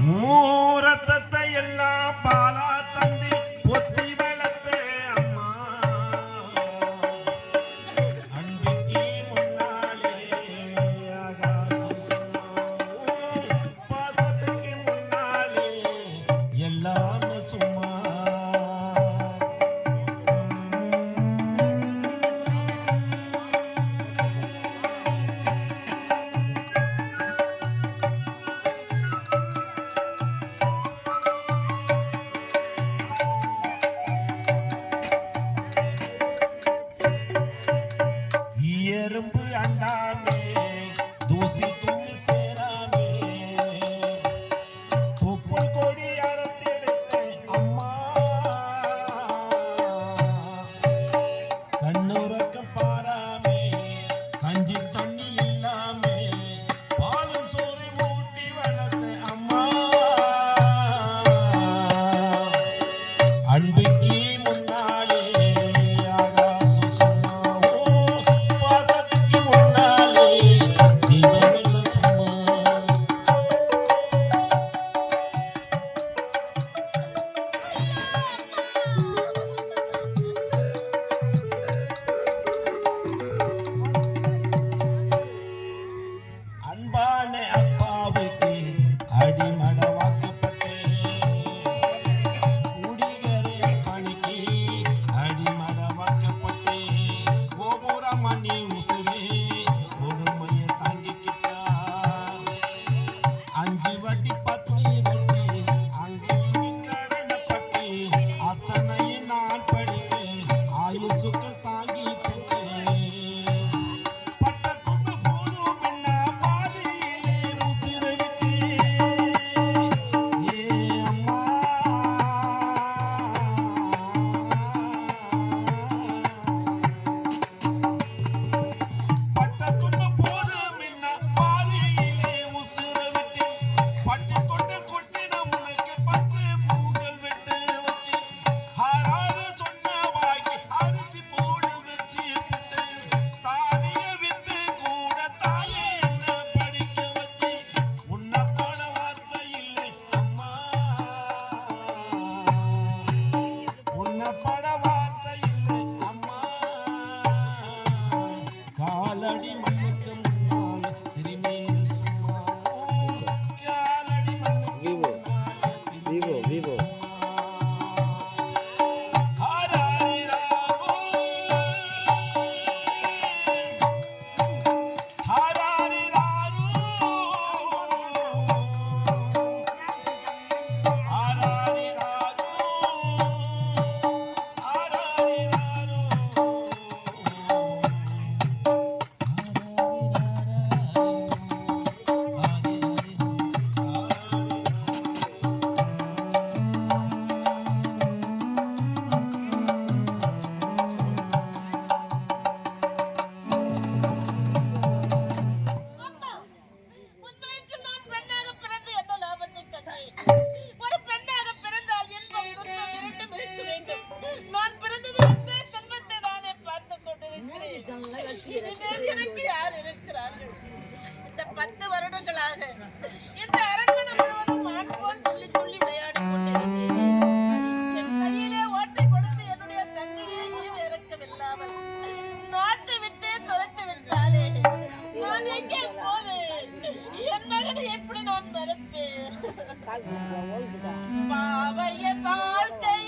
Whoa! நான் என் மகனை எப்படி நான் மறப்பேன்? பாவைய வாழ்க்கை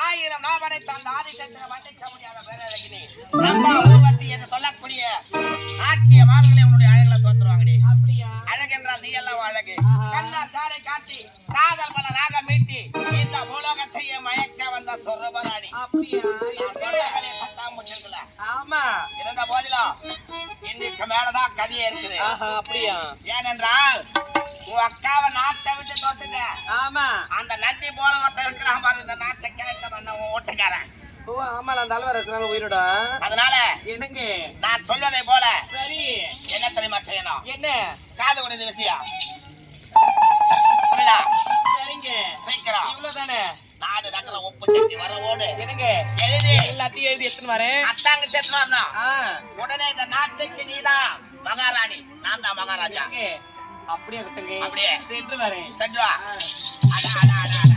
ஆயிரம் நாவனை தந்த ஆதிசத்திர வண்டிக்க முடியாத பேரழகினி. நம்ம உருவசி என்று சொல்லக்கூடிய ஆட்சிய மாதங்களை உன்னுடைய அழகுல தோத்துருவாங்கடி. அழகென்றால் நீ எல்லாம் அழகு. கண்ணால் காடை காட்டி காதல் மலராக மீட்டி இந்த பூலோகத்தையே மயக்க வந்த அப்படியா? நான் பட்டாம்பூச்சிருக்கல ஆமா. இருந்த போதிலும் இன்னைக்கு மேலதான் கதையே இருக்குது. அப்படியா? ஏனென்றால் உன் அக்காவை நாட்டை விட்டு தொட்டுங்க ஆமா. அந்த நந்தி போல ஒருத்தன் இருக்கிறான் பாரு இந்த நாட்டை கேட்ட பண்ண ஓட்டுக்காரன். ஓ ஆமா நான் தலைவர் இருக்கிறாங்க உயிரோட அதனால என்னங்க? நான் சொல்வதை போல சரி. என்ன தெரியுமா செய்யணும்? என்ன? காது கொடுத்த விஷயம் புரியுதா? சரிங்க. சீக்கிரம். இவ்வளவுதானே? நாடு நகர ஒப்பு சக்தி வரவோடு என்னங்க? எழுதி. எல்லாத்தையும் எழுதி எடுத்துன்னு வரேன். அத்தாங்க சேர்த்து வரணும். உடனே இந்த நாட்டுக்கு நீதான். மகாராணி. நான் தான் மகாராஜா. அப்படியே சங்க. அப்படியே. சென்று வரேன். சென்று வா. அட அட அட அட.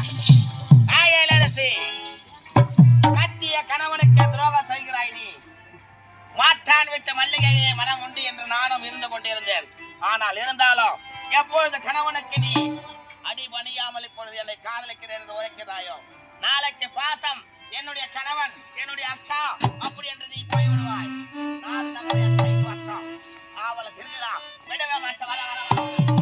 ஆய இளரசி கட்டிய கணவனுக்கு துரோகம் செய்கிறாய் நீ. மாற்றான் விட்ட மல்லிகையே மனம் உண்டு என்று நானும் இருந்து கொண்டிருந்தேன். ஆனால் இருந்தாலும் எப்பொழுது கணவனுக்கு நீ அடி பணியாமல் இப்பொழுது என்னை காதலிக்கிறேன் என்று உரைக்கிறாயோ? நாளைக்கு பாசம் என்னுடைய கணவன் என்னுடைய அக்கா அப்படி என்று நீ போய் விடுவாய் நான் நகரை கைக்கு அவளுக்கு விடவே மாட்டேன். வர வர.